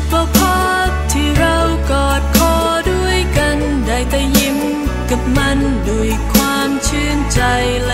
บกว่าพัที่เรากอดคอด้วยกัน ได้แต่ยิ้มกับมันด้วยความชื่นใจและ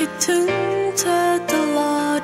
you tuned to the Lord